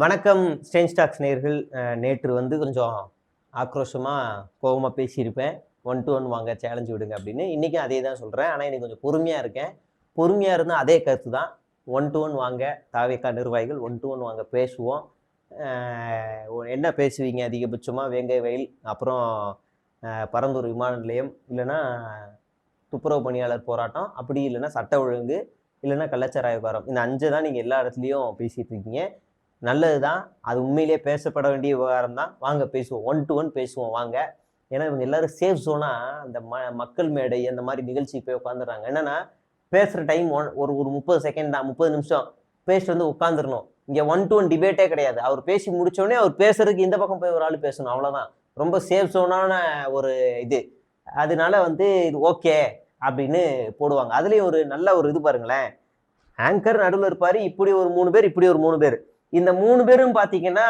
வணக்கம் stain stocks நேர்கள். நேற்று வந்து கொஞ்சம் ஆக்ரோஷமாக கோபமாக பேசியிருப்பேன். ஒன் டு ஒன் வாங்க சேலஞ்சு விடுங்க அப்படின்னு. இன்றைக்கும் அதே தான் சொல்கிறேன் ஆனால் இன்றைக்கி கொஞ்சம் பொறுமையாக இருக்கேன். பொறுமையாக இருந்தால் அதே கருத்து தான். ஒன் டு ஒன் வாங்க தாவேக்கா நிர்வாகிகள் ஒன் டு ஒன் வாங்க பேசுவோம். என்ன பேசுவீங்க? அதிகபட்சமாக வேங்கை வயல் அப்புறம் பரந்தூர் விமான நிலையம் இல்லைன்னா துப்புரவு பணியாளர் போராட்டம் அப்படி இல்லைன்னா சட்ட ஒழுங்கு இல்லைன்னா கள்ளச்சாராய விவகாரம் இந்த அஞ்சு தான் நீங்கள் எல்லா இடத்துலையும் பேசிகிட்டு இருக்கீங்க. நல்லது தான் அது உண்மையிலேயே பேசப்பட வேண்டிய விவகாரம் தான் வாங்க பேசுவோம். ஒன் டு ஒன் பேசுவோம். வாங்க. ஏன்னா இவங்க எல்லாரும் சேஃப் ஜோனாக அந்த ம மக்கள் மேடை அந்த மாதிரி நிகழ்ச்சி போய் உட்காந்துடுறாங்க என்னன்னா பேசுகிற டைம் ஒன் ஒரு ஒரு முப்பது செகண்ட் தான். முப்பது நிமிஷம். பேசிட்டு வந்து உட்காந்துடணும் இங்கே ஒன் டு ஒன் டிபேட்டே கிடையாது. அவர் பேசி முடிச்சோடனே அவர் பேசுறதுக்கு இந்த பக்கம் போய் ஒரு ஆள் பேசணும். அவ்வளோதான் ரொம்ப சேஃப் ஜோனான ஒரு இது. அதனால வந்து இது ஓகே அப்படின்னு போடுவாங்க. அதுலேயும் ஒரு நல்ல ஒரு இது பாருங்களேன். ஆங்கர் நடுவில் இருப்பார். இப்படி ஒரு மூணு பேர் இப்படி ஒரு மூணு பேர். இந்த மூணு பேரும் பார்த்தீங்கன்னா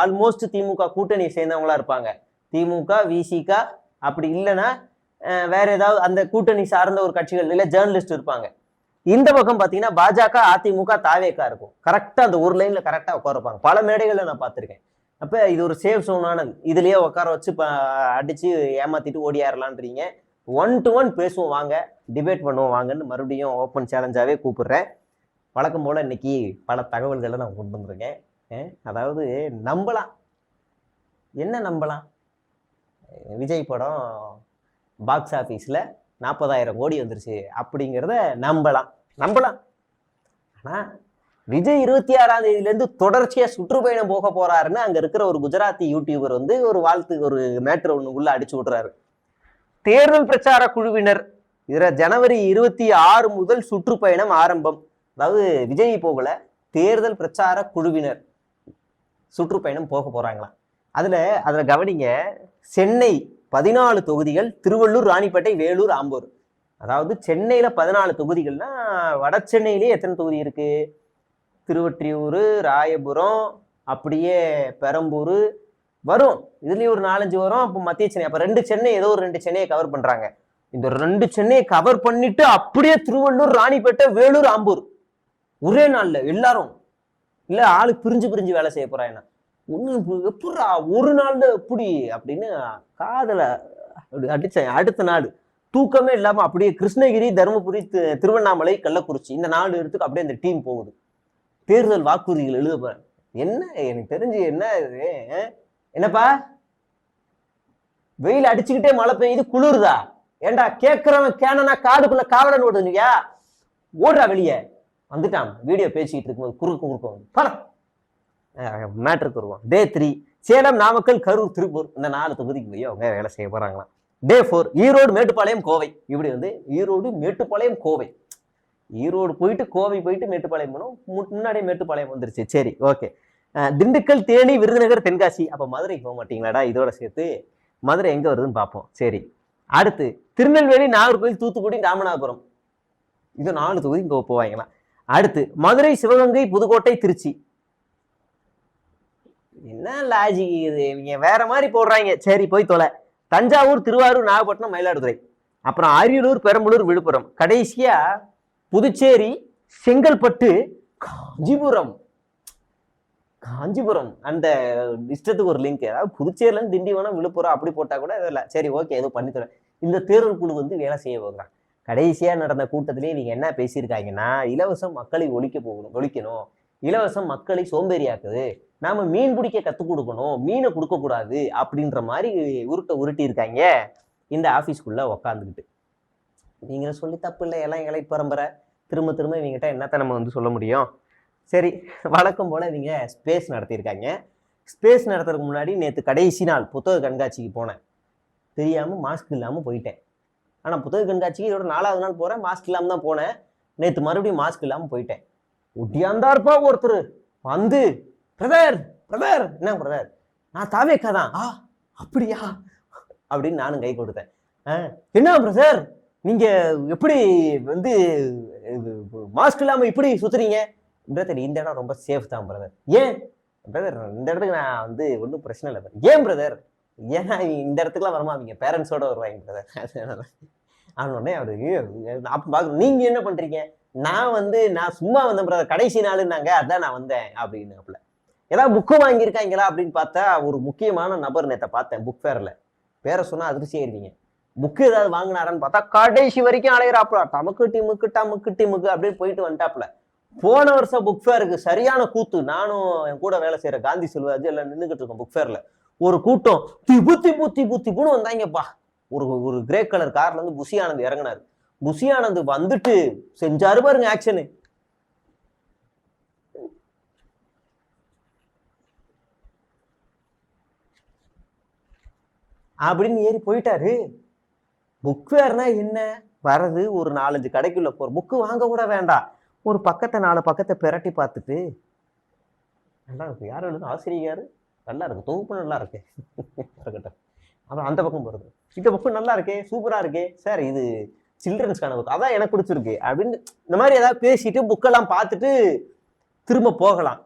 ஆல்மோஸ்ட் திமுக கூட்டணியை சேர்ந்தவங்களா இருப்பாங்க. திமுக விசிக அப்படி இல்லைன்னா வேற ஏதாவது அந்த கூட்டணி சார்ந்த ஒரு கட்சிகள் இல்லை ஜேர்னலிஸ்ட் இருப்பாங்க. இந்த பக்கம் பார்த்தீங்கன்னா பாஜக அதிமுக தாவேக்கா இருக்கும். கரெக்டாக அந்த ஒரு லைனில் கரெக்டாக உட்காரப்பாங்க பல மேடைகளில் நான் பார்த்துருக்கேன். அப்போ இது ஒரு சேஃப் சோனானது இதுலேயே உட்கார வச்சு அடித்து ஏமாத்திட்டு ஓடியாரலான்றீங்க ஒன் டு ஒன் பேசுவோம் வாங்க. டிபேட் பண்ணுவோம் வாங்கன்னு மறுபடியும் ஓப்பன் சேலஞ்சாகவே கூப்பிடுறேன். வழக்கம் போல் இன்னைக்கு பல தகவல்களை நான் கொண்டு வந்திருக்கேன். அதாவது நம்பலாம். என்ன நம்பலாம்? விஜய் படம் பாக்ஸ் ஆஃபீஸில் நாற்பதாயிரம் கோடி வந்துருச்சு அப்படிங்கிறத நம்பலாம். நம்பலாம். ஆனால் விஜய் இருபத்தி ஆறாம் தேதியிலேருந்து தொடர்ச்சியாக சுற்றுப்பயணம் போக போகிறாருன்னு அங்கே இருக்கிற ஒரு குஜராத்தி யூடியூபர் வந்து ஒரு வாழ்த்து ஒரு மேட்ரு ஒன்றுக்குள்ளே அடிச்சு விட்றாரு. தேர்தல் பிரச்சார குழுவினர். இதில் ஜனவரி இருபத்தி ஆறு முதல் சுற்றுப்பயணம் ஆரம்பம். அதாவது விஜய் போகல தேர்தல் பிரச்சார குழுவினர் சுற்றுப்பயணம் போக போகிறாங்களாம் அதில் அதில் கவனிங்க சென்னை பதினாலு தொகுதிகள் திருவள்ளூர் ராணிப்பேட்டை வேலூர் ஆம்பூர். அதாவது சென்னையில் பதினாலு தொகுதிகள்னா வட சென்னையிலேயே எத்தனை தொகுதி இருக்குது திருவொற்றியூர் ராயபுரம் அப்படியே பெரம்பூர் வரும். இதுலேயும் ஒரு நாலஞ்சு வரும் அப்போ மத்திய சென்னை. அப்போ ரெண்டு சென்னை ஏதோ ஒரு ரெண்டு சென்னையை கவர் பண்ணுறாங்க இந்த ரெண்டு சென்னையை கவர் பண்ணிட்டு அப்படியே திருவள்ளூர் ராணிப்பேட்டை வேலூர் ஆம்பூர். ஒரே நாள்ல எல்லாரும் இல்ல ஆளு பிரிஞ்சு பிரிஞ்சு வேலை செய்ய போறாங்க ஒண்ணு எப்படா ஒரு நாள்ல எப்படி அப்படின்னு காதல அப்படி அடிச்சேன். அடுத்த நாடு தூக்கமே இல்லாம அப்படியே கிருஷ்ணகிரி தருமபுரி திருவண்ணாமலை கள்ளக்குறிச்சி இந்த நாலு இடத்துக்கு அப்படியே அந்த டீம் போகுது. தேர்தல் வாக்குறுதிகள் எழுத போறேன். என்ன? எனக்கு தெரிஞ்சு என்ன இது? என்னப்பா? வெயில் அடிச்சுக்கிட்டே மழை பெய்யுது குளிருதா? ஏண்டா கேட்கறவன் கேனனா காடுக்குள்ள காவலன் ஓடுனியா ஓடுறா வெளியே. வந்துட்டான். வீடியோ பேசிக்கிட்டு இருக்கும்போது குறுக்கு குறுக்க வந்து பலம் மேட்ருக்கு வருவோம் டே த்ரீ சேலம் நாமக்கல் கரூர் திருப்பூர் இந்த நாலு தொகுதிக்கு போய் அவங்க வேலை செய்ய போகிறாங்களாம் டே ஃபோர் ஈரோடு மேட்டுப்பாளையம் கோவை. இப்படி வந்து ஈரோடு மேட்டுப்பாளையம் கோவை. ஈரோடு போயிட்டு கோவை போயிட்டு மேட்டுப்பாளையம் போனோம். மு- முன்னாடியே மேட்டுப்பாளையம் வந்துருச்சு. சரி ஓகே திண்டுக்கல் தேனி விருதுநகர் தென்காசி. அப்போ மதுரைக்கு போக மாட்டீங்களாடா? இதோட சேர்த்து மதுரை எங்கே வருதுன்னு பார்ப்போம் சரி அடுத்து திருநெல்வேலி நாகர்கோவில் தூத்துக்குடி ராமநாதபுரம். இது நாலு தொகுதி இங்கே போவாங்களாம். அடுத்து மதுரை சிவகங்கை புதுக்கோட்டை திருச்சி. என்ன லாஜிக் இது? இவங்க வேற மாதிரி போடுறாங்க. சரி போய் தொலை. தஞ்சாவூர் திருவாரூர் நாகப்பட்டினம் மயிலாடுதுறை. அப்புறம் அரியலூர் பெரம்பலூர் விழுப்புரம். கடைசியா புதுச்சேரி செங்கல்பட்டு காஞ்சிபுரம். காஞ்சிபுரம். அந்த இஷ்டத்துக்கு ஒரு லிங்க் அதாவது புதுச்சேரியிலேருந்து திண்டிவனம் விழுப்புரம் அப்படி போட்டால் கூட இல்லை சரி ஓகே ஏதோ பண்ணித்தரேன். இந்த தேர்தல் குழு வந்து வேலை செய்ய போகிறான் கடைசியாக நடந்த கூட்டத்திலே இவங்க என்ன பேசியிருக்காங்கன்னா இலவசம் மக்களை ஒழிக்க போகணும் ஒழிக்கணும். இலவசம் மக்களை சோம்பேறியாக்குது. நாம் மீன் பிடிக்க கற்றுக் கொடுக்கணும் மீனை கொடுக்கக்கூடாது அப்படின்ற மாதிரி உருட்டை உருட்டி இருக்காங்க. இந்த ஆஃபீஸ்க்குள்ளே உக்காந்துக்கிட்டு. நீங்களும் சொல்லி தப்பு இல்லை எல்லாம் இலை பரம்பரை திரும்ப திரும்ப இவங்ககிட்ட என்னத்த நம்ம வந்து சொல்ல முடியும்? சரி வழக்கம் போல் இவங்க ஸ்பேஸ் நடத்தியிருக்காங்க. ஸ்பேஸ் நடத்துறதுக்கு முன்னாடி நேற்று கடைசி நாள் புத்தக கண்காட்சிக்கு போனேன். தெரியாமல் மாஸ்க் இல்லாமல் போயிட்டேன். ஆனால் புத்தக கண்காட்சிக்கு இதோட நாலாவது நாள் போகிறேன் மாஸ்க் இல்லாமல் தான் போனேன். நேற்று மறுபடியும் மாஸ்க் இல்லாமல் போயிட்டேன். ஒட்டியாந்தார்ப்பா ஒருத்தர். வந்து பிரதர் பிரதர். என்ன பிரதர்? நான் தாவேக்கா தான். ஆ அப்படியா? அப்படின்னு நானும் கை கொடுத்தேன். ஆ, என்ன பிரதர்? நீங்கள் எப்படி வந்து மாஸ்க் இல்லாமல் இப்படி சுற்றுறீங்க பிரதர் இந்த இடம் ரொம்ப சேஃப் தான் பிரதர். ஏன்? பிரதர் இந்த இடத்துக்கு நான் வந்து ஒன்றும் பிரச்சனை இல்லை ஏன் பிரதர்? ஏன்னா இந்த இடத்துக்குலாம் வரமா? அவங்க பேரண்ட்ஸோட வருவாங்க அதனால அவனோடனே அவரு அப்போ பார்க்க நீங்க என்ன பண்றீங்க? நான் வந்து நான் சும்மா வந்தேன் பிரதர் கடைசி நாளுன்னாங்க அதான் நான் வந்தேன் அப்படின்னாப்புல. ஏதாவது புக்கு வாங்கியிருக்காங்களா? அப்படின்னு பார்த்தா ஒரு முக்கியமான நபர் நேற்றை பார்த்தேன் புக் ஃபேரில் பேரை சொன்னால் அதிர்ச்சி ஆயிருவீங்க. புக்கு ஏதாவது வாங்கினாரான்னு பார்த்தா கடைசி வரைக்கும் அலையிறாப்புல. டமுக்கு டிமுக்கு டமுக்கு டிமுக்கு அப்படின்னு போயிட்டு வந்துட்டாப்புல. போன வருஷம் புக் ஃபேருக்கு சரியான கூத்து. நானும் என் கூட வேலை செய்கிற காந்தி செல்வாஜி எல்லாம் நின்றுக்கிட்டு இருக்கோம் புக் ஃபேரில் ஒரு கூட்டம் திபு திபு திபு திபுன்னு வந்தாங்கப்பா. ஒரு ஒரு கிரே கலர் கார்ல இருந்து புசி ஆனந்த் இறங்குனாரு. புசி ஆனந்த் வந்துட்டு செஞ்சாரு பாருங்க ஆக்ஷனு அப்படின்னு ஏறி போயிட்டாரு. புக் ஃபேர்னா என்ன? வர்றது ஒரு நாலஞ்சு கடைக்குள்ள போற. புக்கு வாங்க கூட வேண்டாம். ஒரு பக்கத்தை நாலு பக்கத்தை பிரட்டி பார்த்துட்டு நல்லா யார் எழுது ஆசிரியர் நல்லா இருக்கு தொகுப்பு நல்லா இருக்கு இருக்கட்டும். அப்புறம் அந்த பக்கம் போகிறது இந்த பக்கம் நல்லா இருக்கே சூப்பராக இருக்கே. சார் இது சில்ட்ரன்ஸ்க்கான புக் அதான் எனக்கு பிடிச்சிருக்கு. அப்படின்னு இந்த மாதிரி ஏதாவது பேசிட்டு புக்கெல்லாம் பார்த்துட்டு திரும்ப போகலாம்.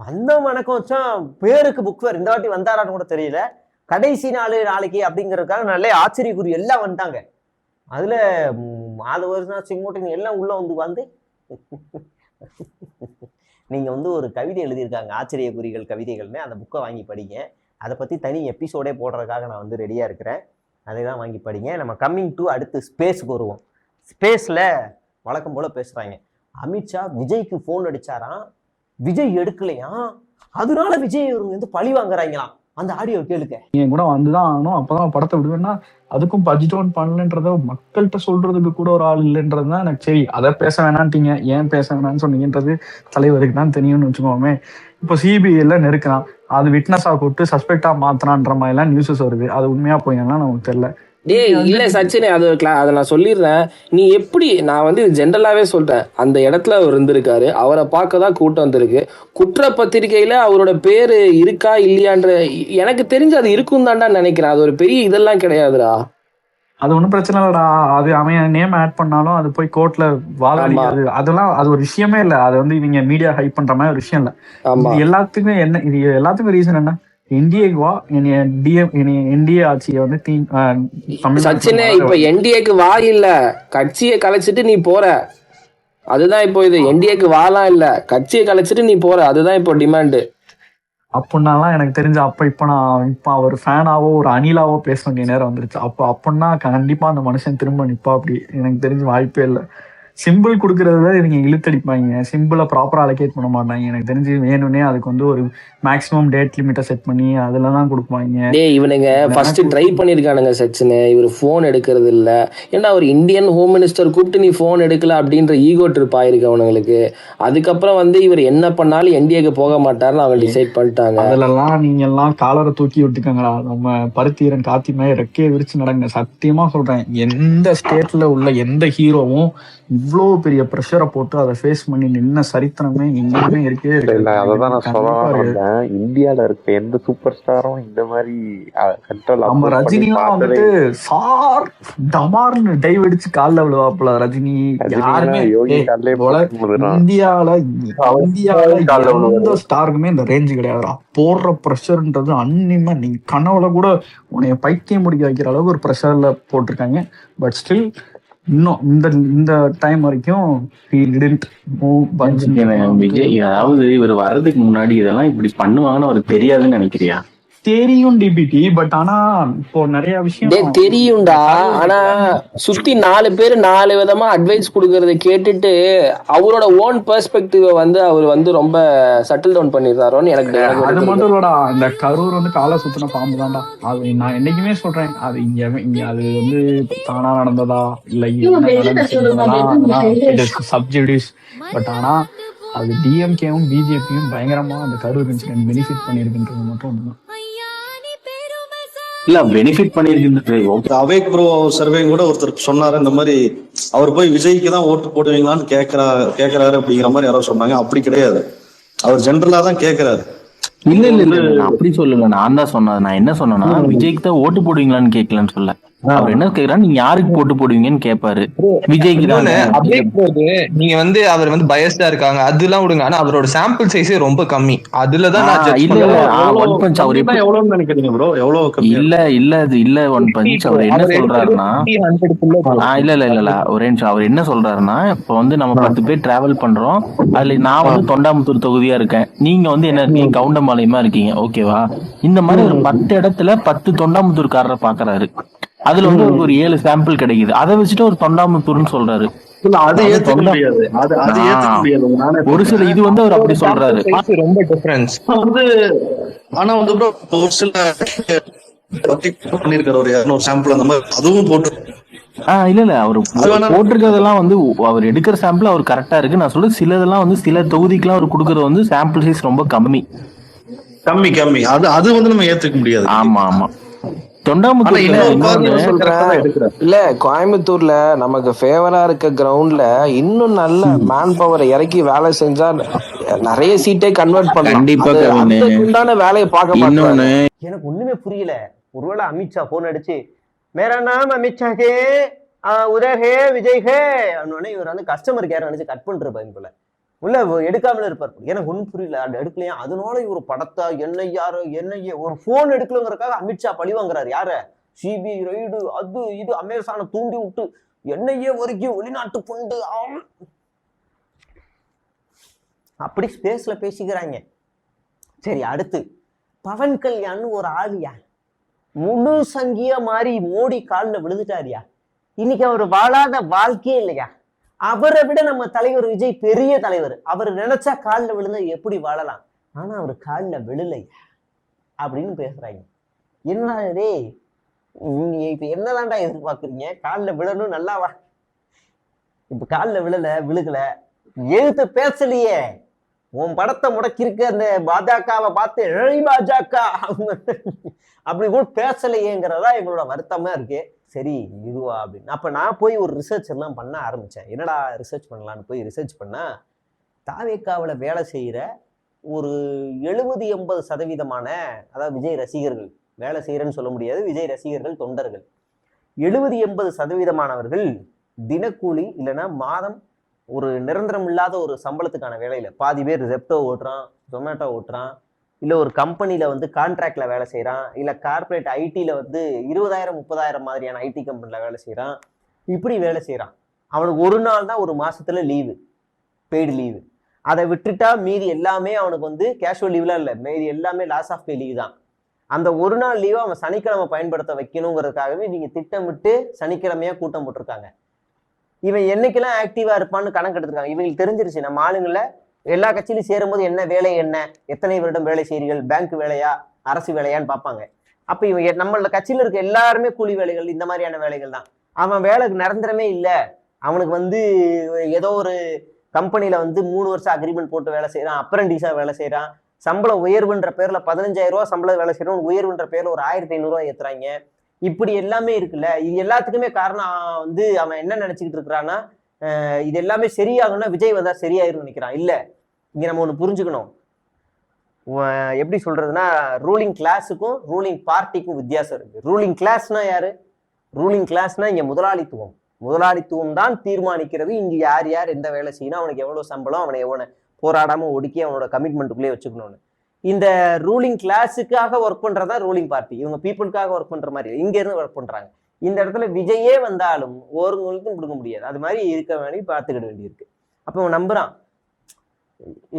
வந்த வணக்கம் வச்சா பேருக்கு புக் வேறு. இந்த வாட்டி வந்தாரான்னு கூட தெரியல. கடைசி நாள் நாளைக்கு அப்படிங்கிறதுக்காக நல்ல ஆச்சரியக்குறி எல்லாம் வந்துட்டாங்க. அதில் மாத வருஷம் சிங்கோட்டின் எல்லாம் உள்ளே வந்து வந்து நீங்கள் வந்து ஒரு கவிதை எழுதியிருக்காங்க ஆச்சரியக்குறிகள் கவிதைகள்னு அந்த புக்கை வாங்கி படிங்க. அதை பற்றி தனி எபிசோடே போடுறதுக்காக நான் வந்து ரெடியாக இருக்கிறேன். அதை தான் வாங்கி படிங்க. நம்ம கம்மிங் டு அடுத்து ஸ்பேஸ்க்கு வருவோம். ஸ்பேஸில் வழக்கம் போல் பேசுகிறாங்க அமித்ஷா விஜய்க்கு ஃபோன் அடித்தாராம் விஜய் எடுக்கலையாம். அதனால விஜய் இவங்க வந்து பழி வாங்குறாங்களாம். அந்த ஆடியோ கேளுக்க என் கூட வந்துதான் ஆகணும் அப்பதான் படத்தை விடுவேன்னா அதுக்கும் பட்ஜெட் ஒன் பண்ணலன்றத மக்கள்கிட்ட சொல்றதுக்கு கூட ஒரு ஆள் இல்லைன்றது தான் எனக்கு சரி. அதை பேச வேணான்ட்டீங்க. ஏன் பேச வேணாம்னு சொன்னீங்கன்றது தலைவருக்கு தான் தெரியும்னு வச்சுக்கோமே. இப்போ சிபிஐல நெருக்கிறான். அது விட்னஸா கூப்பிட்டு சஸ்பெக்டா மாத்தினான்ற மாதிரி எல்லாம் நியூஸஸ் வருது. அது உண்மையா போயிங்கன்னா நமக்கு தெரியல. டேய் இல்ல சச்சினே அது அதை நான் சொல்லிடுறேன். நீ எப்படி நான் வந்து ஜென்ரலாவே சொல்றேன். அந்த இடத்துல அவர் இருந்திருக்காரு. அவரை பார்க்க தான் கூட்டம் வந்திருக்கு. குற்றப்பத்திரிகையில அவரோட பேரு இருக்கா இல்லையான்ற எனக்கு தெரிஞ்சு அது இருக்கும் தான்டா நினைக்கிறேன். அது ஒரு பெரிய இதெல்லாம் கிடையாதுடா. அது ஒன்றும் பிரச்சனை இல்லடா. அது அவன் நேம் ஆட் பண்ணாலும் அது போய் கோர்ட்ல. அது அதெல்லாம் அது ஒரு விஷயமே இல்லை. அது வந்து இவங்க மீடியா ஹைப் பண்ற மாதிரி ஒரு விஷயம் இல்லை. எல்லாத்துக்குமே என்ன இது எல்லாத்துக்கும் ரீசன் என்ன? என்டிஏக்கு டிஎம் என்டிஏ ஆட்சியை வந்து சச்சினே இப்ப என்டிஏக்கு வா இல்ல. கட்சியை கலைச்சிட்டு நீ போற. அதுதான் இப்போ இது. என்டிஏக்கு வாலாம் இல்ல. கட்சியை கலைச்சிட்டு நீ போற. அதுதான் இப்போ டிமாண்டு அப்படின்னாலாம் எனக்கு தெரிஞ்ச அப்ப இப்ப நான் இப்ப அவர் ஃபேனாவோ ஒரு அணிலாவோ பேச வேண்டிய நேரம் வந்துருச்சு. அப்போ அப்படின்னா கண்டிப்பா அந்த மனுஷன் திரும்ப நிப்பா அப்படி. எனக்கு தெரிஞ்ச வாய்ப்பே இல்லை. சிம்பிள் கொடுக்கறதுல இவங்க இழுத்தடிப்பாங்க. சிம்பிளை ப்ராப்பரா அலோகேட் பண்ண மாட்டாங்க. எனக்கு தெரிஞ்சு வேணும்னே அதுக்கு வந்து ஒரு மேக்ஸிமம் டேட் லிமிட்டை செட் பண்ணி அதுல தான் கொடுப்பாங்க. டேய் இவனுங்க ஃபர்ஸ்ட் ட்ரை பண்ணிருக்கானுங்க சச்சினு இவர் ஃபோன் எடுக்கிறது இல்ல. ஏன்னா ஒரு இந்தியன் ஹோம் மினிஸ்டர் கூப்பிட்டு நீ ஃபோன் எடுக்கல அப்படின்ற ஈகோ ட்ரிப் ஆயிருக்கு அவனுங்களுக்கு. அதுக்கப்புறம் வந்து இவர் என்ன பண்ணாலும் என்டிஏக்கு போக மாட்டாருன்னு அவங்க டிசைட் பண்ணிட்டாங்க. அதுலலாம் நீங்க எல்லாம் காலரை தூக்கி விட்டுக்கங்களா நம்ம பருத்தீரன் காத்திமே ரெக்கையை விரிச்சு நடங்க. சத்தியமா சொல்றேன். எந்த ஸ்டேட்ல உள்ள எந்த ஹீரோவும் இவ்வளோ பெரிய ப்ரெஷரை போட்டு அதை ஃபேஸ் பண்ணி நின்ன சரித்திரமே எங்கேயுமே இருக்கவே இல்ல இல்ல அததான் நான் இருக்கு. வந்தேன். இந்தியால இருக்க எந்த சூப்பர் ஸ்டாரும் இந்த மாதிரி கண்ட்ரோல் நம்ம ரஜினிலாம் வந்துட்டு சார் டமார்னு டைவ் அடிச்சு கால்ல விழுவாப்புல ரஜினி. யாருமே இந்தியால இந்தியால எந்த. ஸ்டாருக்குமே இந்த ரேஞ்சு கிடையாதுடா. போடுற ப்ரெஷர்ன்றது அன்னிமா நீ கனவுல கூட உன்னைய பைத்தியம் முடிக்க வைக்கிற அளவுக்கு ஒரு ப்ரெஷர்ல போட்டிருக்காங்க. பட் ஸ்டில் இன்னும் இந்த இந்த டைம் வரைக்கும் விஜய் அதாவது இவர் வர்றதுக்கு முன்னாடி இதெல்லாம் இப்படி பண்ணுவாங்கன்னு அவருக்கு தெரியாதுன்னு நினைக்கிறியா? தெரியும் டிபிடி பட் ஆனா இப்போ நிறைய விஷயம் தெரியும்டா. ஆனா சுத்தி நாலு பேர் நாலு விதமா அட்வைஸ் கொடுக்கறத கேட்டுட்டு அவரோட ஓன் பெர்ஸ்பெக்டிவ வந்து அவர் வந்து ரொம்ப செட்டில் டவுன் பண்ணிடுறாரோன்னு எனக்கு அது மட்டும் இல்லடா. இந்த கரூர் வந்து காலை சுத்தின பாம்பு தான்டா. அது நான் என்னைக்குமே சொல்றேன். அது இங்க இங்க அது வந்து தானா நடந்ததா? இல்ல சப்ஜெக்டிவ்ஸ் பட் ஆனா அது டிஎம்கேவும் பிஜேபியும் பயங்கரமா அந்த கரூர் இன்சிடென்ட் பெனிஃபிட் பண்ணிருக்குன்றது மட்டும் ஒண்ணுதான். இல்ல பெனிஃபிட் பண்ணிருக்கின்றது ஓகே அவேக் ப்ரோ சர்வே கூட ஒருத்தர் சொன்னாரு இந்த மாதிரி அவர் போய் விஜய்க்கு தான் ஓட்டு போடுவீங்களான்னு கேக்குறா கேக்குறாரு அப்படிங்கிற மாதிரி யாரோ சொன்னாங்க. அப்படி கிடையாது. அவர் ஜென்ரலா தான் கேக்குறாரு. இல்ல இல்ல இல்ல அப்படி சொல்லல. நான் தான் சொன்னேன். நான் என்ன சொன்னேன்னா விஜய்க்கு தான் ஓட்டு போடுவீங்களான்னு கேட்கலன்னு சொல்ல. அவர் என்ன கேக்குறாரு? நீங்க யாருக்கு போட்டு போடுவீங்கன்னு கேட்பாரு விஜய்க்கு தானே அப்டேட் போது நீங்க வந்து அவர் வந்து பயஸ்டா இருக்காங்க. அதெல்லாம் விடுங்க. ஆனா அவரோட சாம்பிள் சைஸே ரொம்ப கம்மி. அதுலதான் நான் ஆ, ஜட்ஜ் இல்ல இல்ல பண்ணுவேன். ஆ, ஒன் பஞ்ச் அவர் எப்படி எவ்வளவுன்னு நினைக்கிறீங்க ப்ரோ எவ்வளவு கம்மி? இல்ல இல்ல அது இல்ல ஒன் பஞ்ச் அவர் என்ன சொல்றாருன்னா ஆ இல்ல இல்ல இல்ல இல்ல. ஒரே நிமிஷம். அவர் என்ன சொல்றாருன்னா இப்ப வந்து நம்ம பத்து பேர் டிராவல் பண்றோம். அதுல நான் வந்து தொண்டாமுத்தூர் தொகுதியா இருக்கேன். நீங்க வந்து என்ன இருக்கீங்க? கவுண்டம்பாளையமா இருக்கீங்க. ஓகேவா? இந்த மாதிரி ஒரு பத்து இடத்துல பத்து தொண்டாமுத்தூர்காரரை பாக்குறாரு. அதுல வந்து ஒரு ஏழு சாம்பிள் கிடைக்குது. அதை வச்சுட்டு ஒரு தொண்டாமுத்தூர்னு சொல்றாரு. இல்ல அது அது ஏத்துக்க தொண்டை- முடியாது. அது அது ஆ. ஏத்துக்க முடியாது. நானே ஒரு சில இது வந்து அவர் அப்படி சொல்றாரு. ரொம்ப டிஃபரன்ஸ் வந்து ஆனா வந்து ப்ரோ ஒரு சில பண்ணிருக்காரு. ஒரு இரநூறு சாம்பிள் அந்த மாதிரி அதுவும் போட்டு ஆஹ் இல்ல இல்ல. அவர் போட்டிருக்கிறதெல்லாம் வந்து அவர் எடுக்கிற சாம்பிள் அவர் கரெக்டா இருக்கு. நான் சொல்றது சிலதெல்லாம் வந்து சில தொகுதிக்கெல்லாம் அவர் கொடுக்கறது வந்து சாம்பிள் சைஸ் ரொம்ப கம்மி. கம்மி கம்மி. அது அது வந்து நம்ம ஏத்துக்க முடியாது. ஆமா ஆமா. இல்ல கோயம்புத்தூர்ல நமக்கு ஃபேவரா இருக்க கிரவுண்ட்ல இன்னும் நல்ல மேன் பவர் இறக்கி வேலை செஞ்சா நிறைய சீட்டே கன்வெர்ட் பண்ணலாம். கண்டிப்பா வேலையை பார்க்க மாட்டாங்க இன்னொன்னு எனக்கு ஒண்ணுமே புரியல. ஒருவேளை அமித்ஷா போன் அடிச்சு மேரா நாம் அமித்ஷா ஹே ஆ, உதய் ஹே விஜய் ஹே அப்படின்னு இவர் வந்து கஸ்டமர் கேர் நினைச்சு கட் பண்ணிருப்பாங்க போல. உள்ள எடுக்காமல இருப்பார். எனக்கு ஒன்றும் புரியல. அது எடுக்கலையா அதனால இவர் படத்தா என்ன யாரோ என்னையே ஒரு போன் எடுக்கலங்கிறக்காக அமித்ஷா பழி வாங்குறாரு. யார? சிபிஐ ரைடு அது இது அமேசானை தூண்டி விட்டு என்னையே வரைக்கும் வெளிநாட்டு கொண்டு அப்படி ஸ்பேஸ்ல பேசிக்கிறாங்க. சரி அடுத்து. பவன் கல்யாண் ஒரு ஆளியா முழு சங்கியா மாறி மோடி காலில் விழுந்துட்டாரியா? இன்னைக்கு அவர் வாழாத வாழ்க்கையே இல்லையா? அவரை விட நம்ம தலைவர் விஜய் பெரிய தலைவர். அவர் நினைச்சா காலில் விழுந்தா எப்படி வாழலாம்? ஆனா அவர் காலில் விழலையா அப்படின்னு பேசுறாங்க. என்ன டே நீங்க இப்ப என்னதான்டா எதிர்பார்க்குறீங்க? காலில் விழணும் நல்லாவா இப்ப காலில் விழல விழுகல. எழுத்து பேசலையே. உன் படத்தை முடக்கியிருக்க அந்த பாஜகவை பார்த்து "ஏய் பாஜக! அப்படி கூட பேசலையேங்கிறதா எங்களோட வருத்தமா இருக்கு. சரி இதுவா அப்படின்னு. அப்போ நான் போய் ஒரு ரிசர்ச் எல்லாம் பண்ண ஆரம்பித்தேன் என்னடா ரிசர்ச் பண்ணலான்னு போய் ரிசர்ச் பண்ணால் தாவேக்காவில் வேலை செய்கிற ஒரு எழுபது எண்பது சதவீதமான அதாவது விஜய் ரசிகர்கள் வேலை செய்கிறேன்னு சொல்ல முடியாது விஜய் ரசிகர்கள் தொண்டர்கள். எழுபது எண்பது சதவீதமானவர்கள் தினக்கூலி இல்லைன்னா மாதம் ஒரு நிரந்தரம் இல்லாத ஒரு சம்பளத்துக்கான வேலையில். பாதி பேர் ஜெப்டோ ஓட்டுறான் ஜொமேட்டோ ஓட்டுறான் இல்லை ஒரு கம்பெனியில் வந்து கான்ட்ராக்டில் வேலை செய்கிறான் இல்லை கார்ப்பரேட் ஐடியில் வந்து இருபதாயிரம் முப்பதாயிரம் மாதிரியான ஐடி கம்பெனியில் வேலை செய்கிறான் இப்படி வேலை செய்கிறான் அவனுக்கு ஒரு நாள் தான் ஒரு மாதத்தில் லீவு பெய்டு லீவு அதை விட்டுட்டா மீதி எல்லாமே அவனுக்கு வந்து கேஷுவல் லீவ்லாம் இல்லை. மீதி எல்லாமே லாஸ் ஆஃப் பே லீவ் தான். அந்த ஒரு நாள் லீவை அவன் சனிக்கிழமை பயன்படுத்த வைக்கணுங்கிறதுக்காகவே நீங்கள் திட்டமிட்டு சனிக்கிழமையாக கூட்டம் போட்டிருக்காங்க. இவன் என்னைக்கெல்லாம் ஆக்டிவா இருப்பான்னு கணக்கு எடுத்துருக்காங்க. இவங்களுக்கு தெரிஞ்சிருச்சு நம்ம ஆளுங்கள எல்லா கட்சியிலும் சேரும்போது என்ன வேலை என்ன எத்தனை வருடம் வேலை செய்கிறீர்கள் பேங்க் வேலையா அரசு வேலையான்னு பார்ப்பாங்க. அப்போ இவன் நம்மளோட கட்சியில் இருக்க எல்லாருமே கூலி வேலைகள் இந்த மாதிரியான வேலைகள் தான். அவன் வேலைக்கு நிரந்தரமே இல்லை. அவனுக்கு வந்து ஏதோ ஒரு கம்பெனியில் வந்து மூணு வருஷம் அக்ரிமெண்ட் போட்டு வேலை செய்கிறான் அப்ரண்டிஸாக வேலை செய்கிறான் சம்பள உயர்வுன்ற பேரில் பதினஞ்சாயிரம் சம்பளம் வேலை செய்யறோம் உயர்வுன்ற பேரில் ஒரு ஆயிரத்தி ஐநூறுரூவா ஏற்றுறாங்க இப்படி எல்லாமே இருக்குல்ல. இது எல்லாத்துக்குமே காரணம் வந்து அவன் என்ன நினைச்சுக்கிட்டு இருக்கிறான்னா இது எல்லாமே சரியாகும்னா விஜய் வந்தா சரியாயிரும் நினைக்கிறான். இல்ல இங்க நம்ம ஒண்ணு புரிஞ்சுக்கணும். எப்படி சொல்றதுன்னா ரூலிங் கிளாஸுக்கும் ரூலிங் பார்ட்டிக்கும் வித்தியாசம் இருக்கு. ரூலிங் கிளாஸ்னா யாரு? ரூலிங் கிளாஸ்னா இங்க முதலாளித்துவம். முதலாளித்துவம் தான் தீர்மானிக்கிறது. இங்க யார் யார் எந்த வேலை செய்யணும் அவனுக்கு எவ்வளவு சம்பளம் அவனை எவ்வளவு போராடாம ஒடுக்கி அவனோட கமிட்மெண்ட்டுக்குள்ளே வச்சுக்கணும்னு. இந்த ரூலிங் கிளாஸுக்காக ஒர்க் பண்ணுறதா ரூலிங் பார்ட்டி இவங்க பீப்புளுக்காக ஒர்க் பண்ணுற மாதிரி இங்கேருந்து ஒர்க் பண்ணுறாங்க இந்த இடத்துல விஜயே வந்தாலும் ஒருங்களுக்கும் கொடுக்க முடியாது. அது மாதிரி இருக்க வேண்டி பார்த்துக்கிட வேண்டியிருக்கு. அப்போ அவன் நம்புகிறான்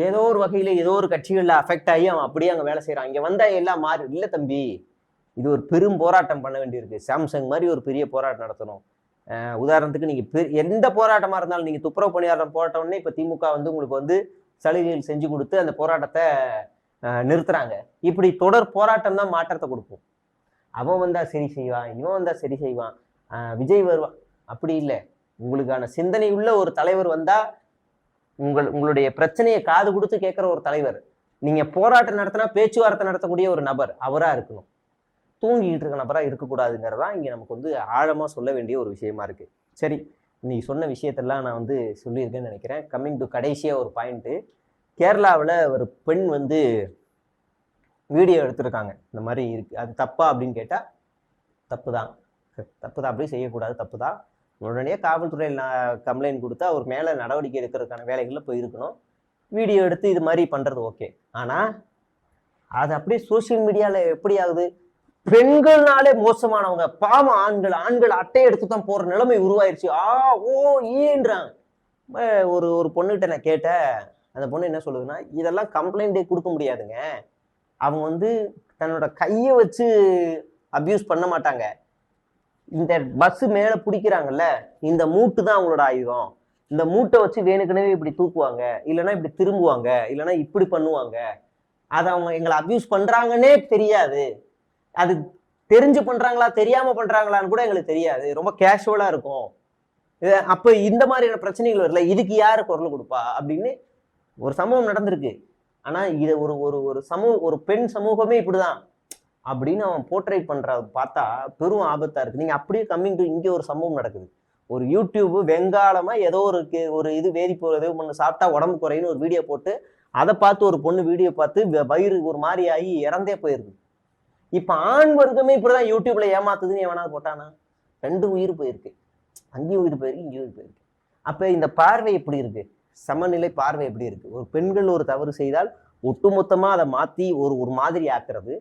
ஏதோ ஒரு வகையில் ஏதோ ஒரு கட்சிகள்ல அஃபெக்ட் ஆகி அவன் அப்படியே அங்கே வேலை செய்கிறான் இங்கே வந்தால் எல்லாம் மாறி இல்லை தம்பி. இது ஒரு பெரும் போராட்டம் பண்ண வேண்டியிருக்கு. சாம்சங் மாதிரி ஒரு பெரிய போராட்டம் நடத்தணும். உதாரணத்துக்கு நீங்கள் பெரு எந்த போராட்டமாக இருந்தாலும் நீங்கள் துப்புரவு பணியாளர் போராட்டம்னே உடனே திமுக வந்து உங்களுக்கு வந்து சலுகைகள் செஞ்சு கொடுத்து அந்த போராட்டத்தை நிறுத்துறாங்க. இப்படி தொடர் போராட்டம் தான் மாற்றத்தை கொடுப்போம். அவன் வந்தா சரி செய்வான் இவன் வந்தா சரி செய்வான் விஜய் வருவான். அப்படி இல்லை. உங்களுக்கான சிந்தனை உள்ள ஒரு தலைவர் வந்தா உங்கள் உங்களுடைய பிரச்சனையை காது கொடுத்து கேட்குற ஒரு தலைவர் நீங்க போராட்டம் நடத்தினா பேச்சுவார்த்தை நடத்தக்கூடிய ஒரு நபர் அவரா இருக்கணும். தூங்கிக்கிட்டு இருக்க நபராக இருக்கக்கூடாதுங்கிறது தான் இங்கே நமக்கு வந்து ஆழமாக சொல்ல வேண்டிய ஒரு விஷயமா இருக்கு. சரி இன்னைக்கு சொன்ன விஷயத்தெல்லாம் நான் வந்து சொல்லியிருக்கேன்னு நினைக்கிறேன். கம்மிங் டு கடைசியாக ஒரு பாயிண்ட்டு கேரளாவில் ஒரு பெண் வந்து வீடியோ எடுத்திருக்காங்க. இந்த மாதிரி இருக்கு. அது தப்பா அப்படின்னு கேட்டால் தப்பு தான் தப்பு தான் அப்படியே செய்யக்கூடாது. தப்பு தான் உடனே காவல்துறையில் நான் கம்ப்ளைண்ட் கொடுத்து அவர் மேலே நடவடிக்கை எடுக்கிறதுக்கான வேலைகளில் போயிருக்கணும். வீடியோ எடுத்து இது மாதிரி பண்ணுறது ஓகே. ஆனால் அது அப்படியே சோஷியல் மீடியாவில் எப்படி ஆகுது பெண்கள்னாலே மோசமானவங்க. பாவம். ஆண்கள் ஆண்கள் அட்டையை எடுத்து தான் போகிற நிலைமை உருவாயிருச்சு. ஆ ஓ ஈன்றாங்க. ஒரு ஒரு பொண்ணுகிட்ட நான் கேட்டேன். அந்த பொண்ணு என்ன சொல்லுதுன்னா இதெல்லாம் கம்ப்ளைண்ட்டே கொடுக்க முடியாதுங்க. அவங்க வந்து தன்னோட கையை வச்சு அப்யூஸ் பண்ண மாட்டாங்க. இந்த பஸ் மேலே பிடிக்கிறாங்கல்ல இந்த மூட்டு தான் அவங்களோட ஆயுதம். இந்த மூட்டை வச்சு வேணுக்குனே இப்படி தூக்குவாங்க. இல்லைன்னா இப்படி திரும்புவாங்க. இல்லைன்னா இப்படி பண்ணுவாங்க. அதை அவங்க எங்களை அப்யூஸ் பண்ணுறாங்கன்னே தெரியாது. அது தெரிஞ்சு பண்ணுறாங்களா தெரியாமல் பண்ணுறாங்களான்னு கூட எங்களுக்கு தெரியாது. ரொம்ப கேஷுவலாக இருக்கும். அப்போ இந்த மாதிரியான பிரச்சனைகள் வரல. இதுக்கு யார் குரல் கொடுப்பா? அப்படின்னு ஒரு சம்பவம் நடந்திருக்கு. ஆனா இதை ஒரு ஒரு ஒரு சமூக ஒரு பெண் சமூகமே இப்படிதான். அப்படின்னு அவன் போர்ட்ரேட் பண்றத பார்த்தா பெரும் ஆபத்தா இருக்கு. நீங்க அப்படியே கம்மிங் டு இங்கே ஒரு சம்பவம் நடக்குது. ஒரு யூடியூப் வெங்காலமா ஏதோ ஒரு கே- ஒரு இது வேதி போறது ஒன்று சாப்பிட்டா உடம்பு குறையின்னு ஒரு வீடியோ போட்டு அதை பார்த்து ஒரு பொண்ணு வீடியோ பார்த்து வயிறு ஒரு மாதிரி ஆகி இறந்தே போயிருக்கு. இப்போ ஆண் வர்க்கமே இப்படிதான் யூடியூப்ல ஏமாத்துதுன்னு எவனாவது போட்டானா? ரெண்டு உயிர் போயிருக்கு. அங்கேயும் உயிர் போயிருக்கு இங்கேயும் உயிர் போயிருக்கு. அப்ப இந்த பார்வை எப்படி இருக்கு? சமநிலை பார்வை எப்படி இருக்குது ஒரு பெண்கள் ஒரு தவறு செய்தால் ஒட்டுமொத்தமாக அதை மாற்றி ஒரு ஒரு மாதிரி ஆக்குறது.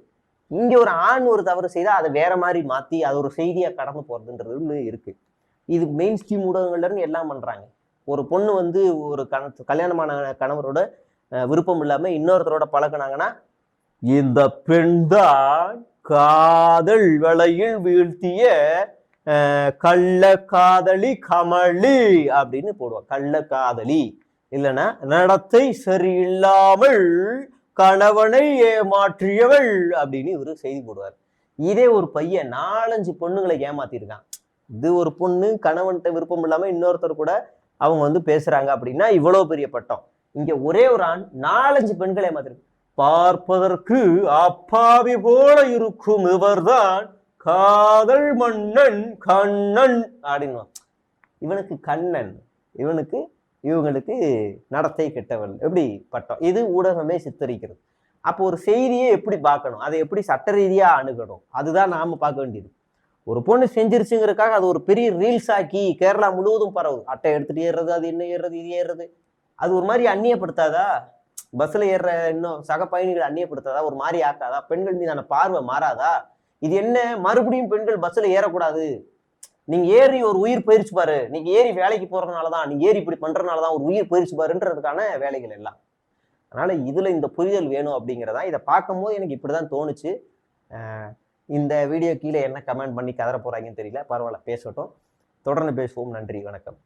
இங்கே ஒரு ஆண் ஒரு தவறு செய்தால் அதை வேற மாதிரி மாற்றி அது ஒரு செய்தியாக கடந்து போகிறதுன்றது இருக்குது இது மெயின் ஸ்ட்ரீம் ஊடகங்கள்லன்னு எல்லாம் பண்ணுறாங்க ஒரு பொண்ணு வந்து ஒரு கண கல்யாணமான கணவரோட விருப்பம் இல்லாமல் இன்னொருத்தரோட பழகுனாங்கன்னா இந்த பெண்தான் காதல் வலையில் வீழ்த்திய கள்ள காதலி கமளி அப்படின்னு போடுவான் கள்ள காதலி இல்லைன்னா நடத்தை சரியில்லாமல் கணவனை ஏமாற்றியவள் அப்படின்னு இவரு செய்தி போடுவார். இதே ஒரு பையன் நாலஞ்சு பொண்ணுங்களை ஏமாத்திருக்கான். இது ஒரு பொண்ணு கணவன்கிட்ட விருப்பம் இல்லாமல் இன்னொருத்தர் கூட அவங்க வந்து பேசுறாங்க அப்படின்னா இவ்வளோ பெரிய பட்டம். இங்க ஒரே ஒரு ஆண் நாலஞ்சு பெண்களை ஏமாத்திருக்கு. பார்ப்பதற்கு அப்பாவி போல இருக்கும் இவர்தான். காதல் மன்னன் கண்ணன் அப்படின்னுவான் இவனுக்கு கண்ணன் இவனுக்கு இவங்களுக்கு நடத்தை கெட்டவள் எப்படி? பட்டம். இது ஊடகமே சித்தரிக்கிறது. அப்போ ஒரு செய்தியை எப்படி பார்க்கணும்? அதை எப்படி சட்ட ரீதியாக அணுகணும்? அதுதான் நாம் பார்க்க வேண்டியது. ஒரு பொண்ணு செஞ்சிருச்சுங்கிறதுக்காக அது ஒரு பெரிய ரீல்ஸ் ஆக்கி கேரளா முழுவதும் பரவுது. அட்டை எடுத்துகிட்டு ஏறுறது அது என்ன ஏறுறது இது ஏறுறது. அது ஒரு மாதிரி அந்நியப்படுத்தாதா? பஸ்ஸில் ஏறுற இன்னும் சக பயணிகளை அந்நியப்படுத்தாதா? ஒரு மாதிரி ஆக்காதா? பெண்கள் மீதான பார்வை மாறாதா? இது என்ன? மறுபடியும் பெண்கள் பஸ்ஸில் ஏறக்கூடாது. நீங்க ஏறி ஒரு உயிர் போயிருச்சு பாரு. நீங்க ஏறி வேலைக்கு போறதுனால தான் நீங்க ஏறி இப்படி பண்றதுனால தான் ஒரு உயிர் பயிற்சி பாருன்றதுக்கான வேலைகள் எல்லாம். அதனால இதுல இந்த புரிதல் வேணும் அப்படிங்கிறதா இதை பார்க்கும்போது எனக்கு இப்படிதான் தோணுச்சு. இந்த வீடியோ கீழே என்ன கமெண்ட் பண்ணி கதற போறாங்கன்னு தெரியல. பரவாயில்ல பேசட்டும். தொடர்ந்து பேசுவோம். நன்றி வணக்கம்.